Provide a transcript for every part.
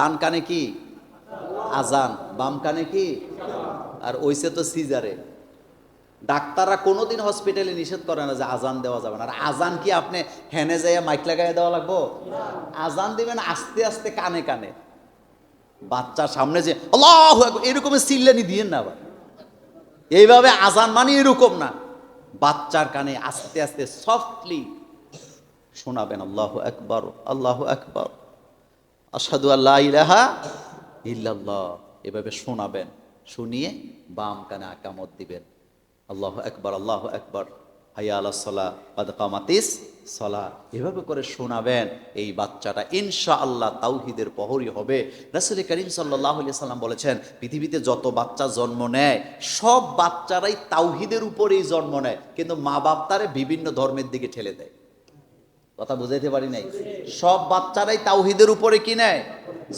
ডান কানে কি? আজান, বাম কানে কি? আর ওইসে তো সিজারে। ডাক্তাররা কোনোদিন হসপিটালে নিষেধ করে না যে আজান দেওয়া যাবে না। আর আজান কি আপনি হেনে যাইয়া মাইক লাগাই দেওয়া লাগবো? আজান দিবেন আস্তে আস্তে কানে কানে। বাচ্চার সামনে যে আল্লাহ এরকম চিল্লানি দিয়েন না আবার। এইভাবে আজান মানে এরকম না। বাচ্চার কানে আস্তে আস্তে সফটলি শোনাবেন, আল্লাহ একবার আল্লাহ একবার আসাদু আল্লাহ ইলাহা ইল্লাল্লাহ। এভাবে শোনাবেন, শুনিয়ে বাম কানে আকামত দিবেন। আল্লাহ একবার আল্লাহ একবার হাইয়া আল্লাহ সলা কামাতিস সলা। এভাবে করে শোনাবেন, এই বাচ্চাটা ইনশা আল্লাহ তাওহিদের প্রহরী হবে। রাসুল করিম সাল্লাহ সাল্লাম বলেছেন, পৃথিবীতে যত বাচ্চা জন্ম নেয়, সব বাচ্চারাই তাওহিদের উপরেই জন্ম নেয়। কিন্তু মা বাপ তারে বিভিন্ন ধর্মের দিকে ঠেলে দেয়। কথা বুঝাইতে পারি নাই। সব বাচ্চারাই তাওহিদের উপরে কি নেয়?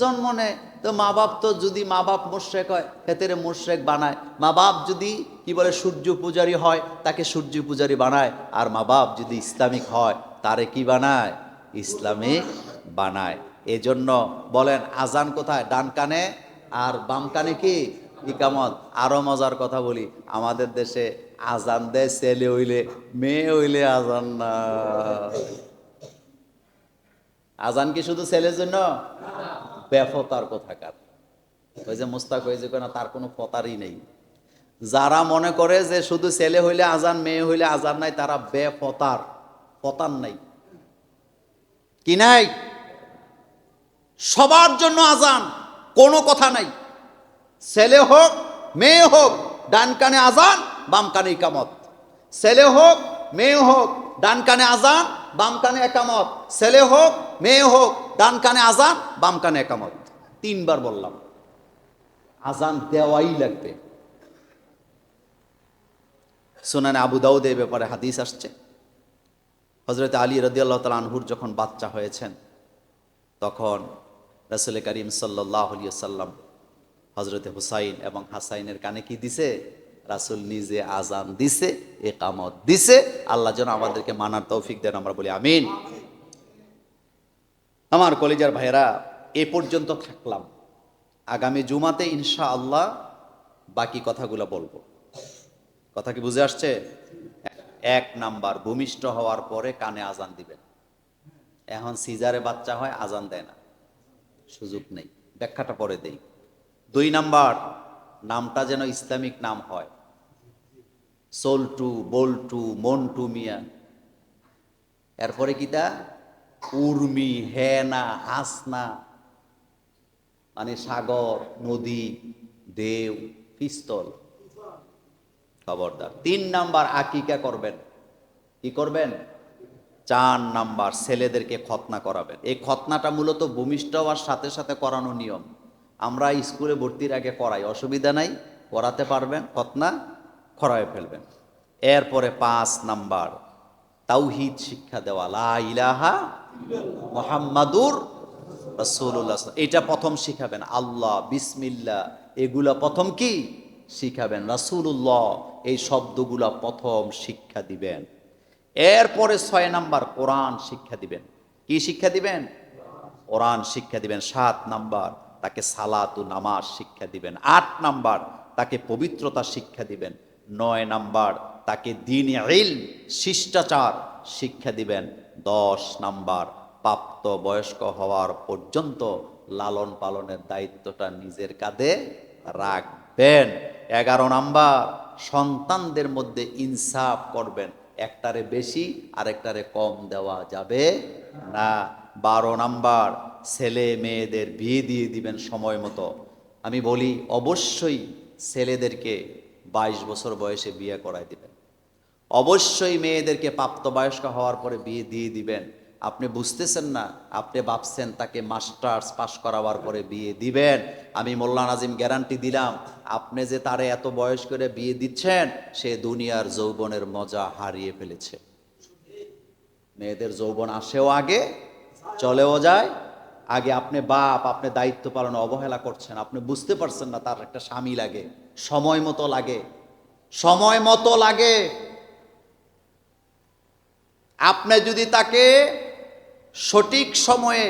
জন্ম নেয়। তো মা বাপ তো যদি মা বাপ মোর্শেক হয় ক্ষেতেরে মোর্শেক বানায়। মা বাপ যদি, কি বলে, সূর্য পূজারী হয়, তাকে সূর্য পূজারী বানায়। আর মা বাপ যদি ইসলামিক হয়, তারে কি বানায়? ইসলামিক বানায়। এজন্য বলেন, আজান কোথায়? ডান কানে আর বাম কানে কি? ইকামত। আরও মজার কথা বলি, আমাদের দেশে আজান দেয় ছেলে হইলে, মেয়ে হইলে আজান না। আজান কি শুধু ছেলের জন্য? ব্যাফতার কোথাকার ওই যে মুস্তাক হয়েছে না, তার কোনো ফতারই নেই। যারা মনে করে যে শুধু ছেলে হইলে আজান, মেয়ে হইলে আজান নাই, তারা বেফতার। ফতার নাই। কি নাই? সবার জন্য আজান, কোনো কথা নাই। ছেলে হোক, মেয়ে হোক, ডান কানে আজান, বাম কানে ইকামত। ছেলে হোক মেয়ে হোক, ডান কানে আজান, বাম কানে একামত। ছেলে হোক, মেয়ে হোক, ডান কানে আজান, বাম কানে একামত। তিনবার বললাম। আজান দেওয়াই লাগবে। সোনানে আবু দাউদ ব্যাপারে হাদিস আসছে। হজরত আলী রদিয়াল্লাহ তাল আনহুর যখন বাচ্চা হয়েছেন, তখন রসুল করিম সাল্লাহ সাল্লাম হজরতে হুসাইন এবং হাসাইনের কানে কি দিছে? রাসুল নিজে আজান দিছে একামত দিছে। আল্লাহ যেন আমাদেরকে মানার তৌফিক দেন, আমরা বলি আমিন। আমার কলেজার ভাইয়েরা, এ পর্যন্ত থাকলাম। আগামী জুমাতে ইনশা আল্লাহ বাকি কথাগুলো বলব। কথা কি বুঝে আসছে? এক নাম্বার, ভূমিষ্ঠ হওয়ার পরে কানে আজান দিবেন। এখন সিজারে বাচ্চা হয় আজান দেয় না। সুযোগ নেই। ব্যাখ্যাটা পরে দেই। দুই নাম্বার, নামটা যেন ইসলামিক নাম হয়। সোলটু বল্টু মন্টু মিয়া। এরপরে কিতা উর্মি, হেনা, হাসনা মানে সাগর, নদী দেও পিস্তল। খবরদার। তিন নাম্বার আকিকা করবেন। কি করবেন? চার নাম্বার ছেলেদেরকে খতনা করাবেন। এই খতনাটা মূলত ভূমিষ্ঠ হওয়ার সাথে সাথে করানো নিয়ম। আমরা স্কুলে ভর্তির আগে করাই। অসুবিধা নাই, করাতে পারবেন। খতনা খরায় ফেলবেন। এরপরে পাঁচ নাম্বার, তাওহিদ শিক্ষা দেওয়া, লা ইলাহা মোহাম্মাদুর রাসূলুল্লাহ এটা প্রথম শিখাবেন। আল্লাহ বিসমিল্লা এগুলা প্রথম কি? শিখাবেন। রাসূলুল্লাহ, এই শব্দগুলা প্রথম শিক্ষা দিবেন। এরপরে ছয় নাম্বার, কোরআন শিক্ষা দিবেন। কি শিক্ষা দিবেন? কোরআন শিক্ষা দিবেন। সাত নাম্বার, তাকে সালাতু নামাজ শিক্ষা দিবেন। আট নাম্বার, তাকে পবিত্রতা শিক্ষা দিবেন। নয় নাম্বার, তাকে দিন ইল শিষ্টাচার শিক্ষা দিবেন। দশ নাম্বার, প্রাপ্ত বয়স্ক হওয়ার পর্যন্ত লালন পালনের দায়িত্বটা নিজের কাঁধে রাখবেন। এগারো নাম্বার, সন্তানদের মধ্যে ইনসাফ করবেন। একটারে বেশি, আরেকটারে কম দেওয়া যাবে না। বারো নাম্বার, ছেলে মেয়েদের বিয়ে দিয়ে দিবেন সময় মতো। আমি বলি, অবশ্যই ছেলেদেরকে বাইশ বছর বয়সে বিয়ে করাই দিবেন। অবশ্যই মেয়েদেরকে প্রাপ্তবয়স্ক হওয়ার পরে বিয়ে দিয়ে দিবেন। আপনি বুঝতেছেন না, আপনি ভাবছেন তাকে মাস্টার্স পাশ করাবার পরে বিয়ে দিবেন। আমি মোল্লা নাজিম গ্যারান্টি দিলাম, আপনি যে তারে এত বয়স করে বিয়ে দিচ্ছেন, সে দুনিয়ার যৌবনের মজা হারিয়ে ফেলেছে। মেয়েদের যৌবন আসেও আগে, চলেও যায়। আগে আপনি বাপ, আপনি দায়িত্ব পালনে অবহেলা করছেন, আপনি বুঝতে পারছেন না তার একটা স্বামী লাগে। সময় মতো লাগে। সময় মতো লাগে। আপনি যদি তাকে সঠিক সময়ে